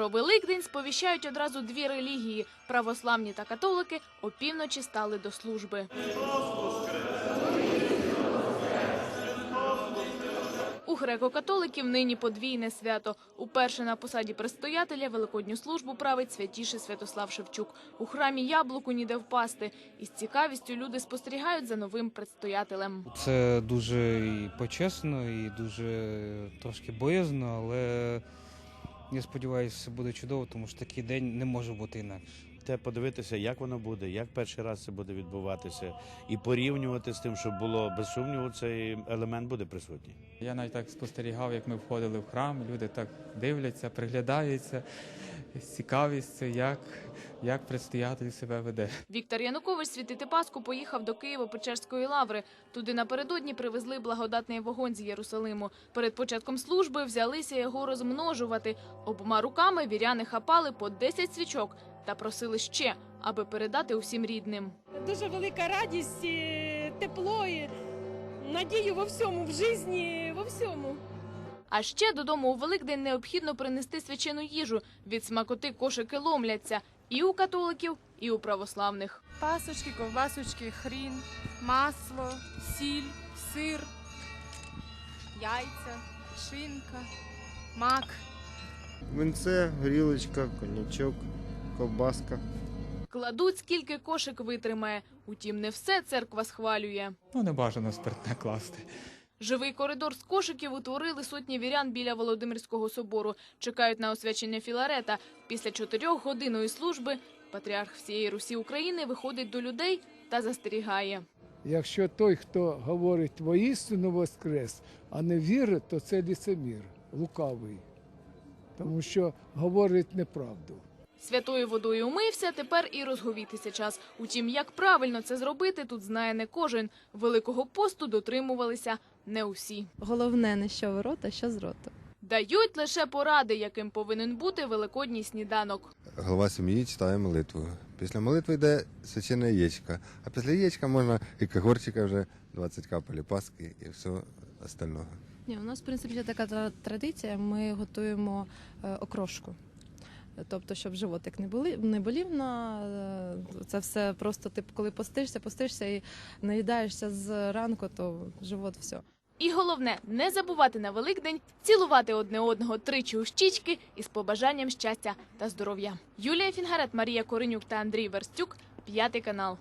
Про Великдень сповіщають одразу дві релігії православні та католики опівночі стали до служби. У греко-католиків нині подвійне свято. Уперше на посаді предстоятеля великодню службу править святіший Святослав Шевчук. У храмі яблуку ніде впасти. Із цікавістю люди спостерігають за новим предстоятелем. Це дуже почесно, і дуже трошки боязно, але я сподіваюся, все буде чудово, тому що такий день не може бути інакше. Те подивитися, як воно буде, як перший раз це буде відбуватися, і порівнювати з тим, щоб було без сумніву, цей елемент буде присутній. Я навіть так спостерігав, як ми входили в храм, люди так дивляться, приглядаються з цікавістю, як, як предстоятель себе веде. Віктор Янукович світити Пасху поїхав до Києво-Печерської лаври. Туди напередодні привезли благодатний вогонь з Єрусалиму. Перед початком служби взялися його розмножувати. Обома руками віряни хапали по 10 свічок та просили ще, аби передати усім рідним. Дуже велика радість, тепло і надію во всьому, в житті, во всьому. А ще додому у Великдень необхідно принести свячену їжу. Від смакоти кошики ломляться і у католиків, і у православних. Пасочки, ковбасочки, хрін, масло, сіль, сир, яйця, шинка, мак. Винце, горілочка, коньячок, ковбаска. Кладуть, скільки кошик витримає. Утім, не все церква схвалює. Ну, не бажано спиртне класти. Живий коридор з кошиків утворили сотні вірян біля Володимирського собору. Чекають на освячення Філарета. Після чотирьох чотирьохгодинної служби патріарх всієї Русі України виходить до людей та застерігає. Якщо той, хто говорить воістину воскрес, а не вірить, то це ліцемір, лукавий, тому що говорить неправду. Святою водою умився, тепер і розговітися час. Утім, як правильно це зробити, тут знає не кожен. Великого посту дотримувалися не усі. Головне не що в рот, а що з роту. Дають лише поради, яким повинен бути великодній сніданок. Голова сім'ї читає молитву. Після молитви йде свячене яєчко. А після яєчка можна і когорчика вже 20 капель паски і все остального. Ні, у нас в принципі є така традиція. Ми готуємо е, окрошку. Тобто, щоб животик не були не болів на е, це все просто ти коли постишся, постишся і наїдаєшся з ранку, то живот все. І головне, не забувати на Великдень цілувати одне одного тричі у щічки із побажанням щастя та здоров'я. Юлія Фінгарет, Марія Коренюк та Андрій Верстюк, п'ятий канал.